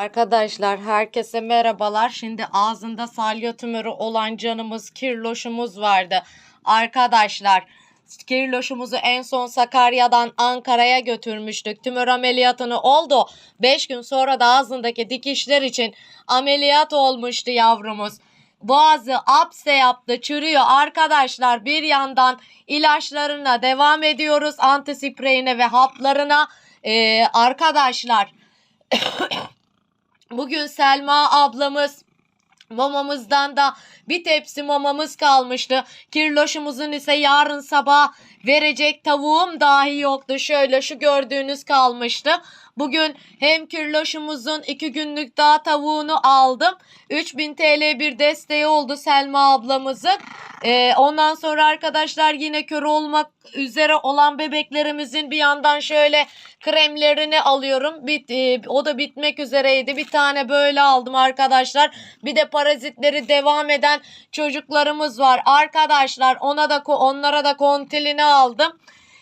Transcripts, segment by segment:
Arkadaşlar herkese merhabalar. Şimdi ağzında salya tümörü olan canımız Kirloş'umuz vardı. Arkadaşlar Kirloş'umuzu en son Sakarya'dan Ankara'ya götürmüştük. Tümör ameliyatını oldu. 5 gün sonra da ağzındaki dikişler için ameliyat olmuştu yavrumuz. Boğazı apse yaptı, çürüyor. Arkadaşlar bir yandan ilaçlarına devam ediyoruz. Antispreyine ve haplarına. Ee, arkadaşlar Bugün Selma ablamız mamamızdan da bir tepsi mamamız kalmıştı. Kirloşumuzun ise yarın sabah verecek tavuğum dahi yoktu. Şöyle şu gördüğünüz kalmıştı. Bugün hem kirloşumuzun iki günlük daha tavuğunu aldım. 3000 TL bir desteği oldu Selma ablamızın. Ee, ondan sonra arkadaşlar yine kör olmak üzere olan bebeklerimizin bir yandan şöyle kremlerini alıyorum. Bit, e, o da bitmek üzereydi. Bir tane böyle aldım arkadaşlar. Bir de parazitleri devam eden çocuklarımız var. Arkadaşlar ona da onlara da kontilini aldım.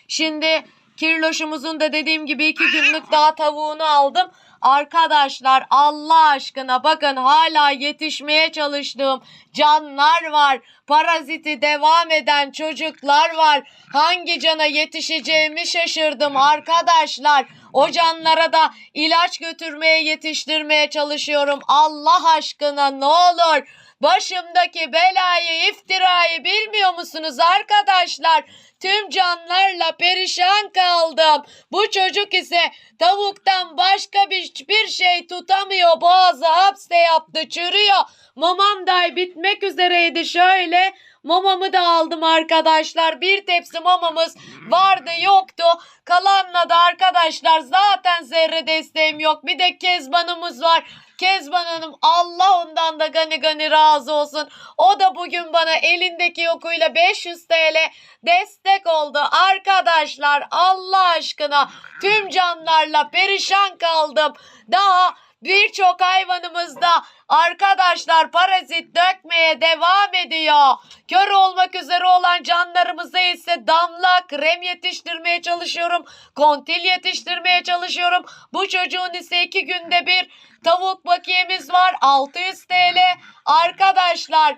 Şimdi kirloşumuzun da dediğim gibi iki günlük daha tavuğunu aldım. Arkadaşlar Allah aşkına bakın hala yetişmeye çalıştığım canlar var. Paraziti devam eden çocuklar var. Hangi cana yetişeceğimi şaşırdım arkadaşlar. O canlara da ilaç götürmeye yetiştirmeye çalışıyorum. Allah aşkına ne olur. Başımdaki belayı, iftirayı bilmiyor musunuz arkadaşlar? Tüm canlarla perişan kaldım. Bu çocuk ise tavuktan başka bir, hiçbir şey tutamıyor. Boğazı hapse yaptı, çürüyor. Mamam dahi bitmek üzereydi şöyle. Mamamı da aldım arkadaşlar. Bir tepsi mamamız vardı yoktu. Kalanla da arkadaşlar zaten zerre desteğim yok. Bir de Kezban'ımız var. Kezban Hanım Allah ondan da gani gani razı olsun. O da bugün bana elindeki yokuyla 500 TL destek oldu. Arkadaşlar Allah aşkına tüm canlarla perişan kaldım. Daha birçok hayvanımızda arkadaşlar parazit dökmeye devam ediyor. Kör olmak üzere olan canlarımıza ise damla krem yetiştirmeye çalışıyorum. Kontil yetiştirmeye çalışıyorum. Bu çocuğun ise iki günde bir tavuk bakiyemiz var 600 TL. Arkadaşlar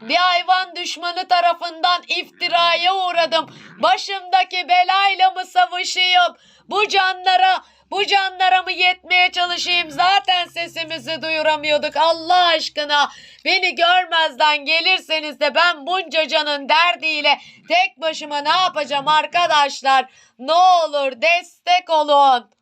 bir hayvan düşmanı tarafından iftiraya uğradım. Başımdaki belayla mı savaşayım? Bu canlara, bu canlara mı yetmeye çalışayım? Zaten sesimizi duyuramıyorduk. Allah aşkına beni görmezden gelirseniz de ben bunca canın derdiyle tek başıma ne yapacağım arkadaşlar? Ne olur destek olun.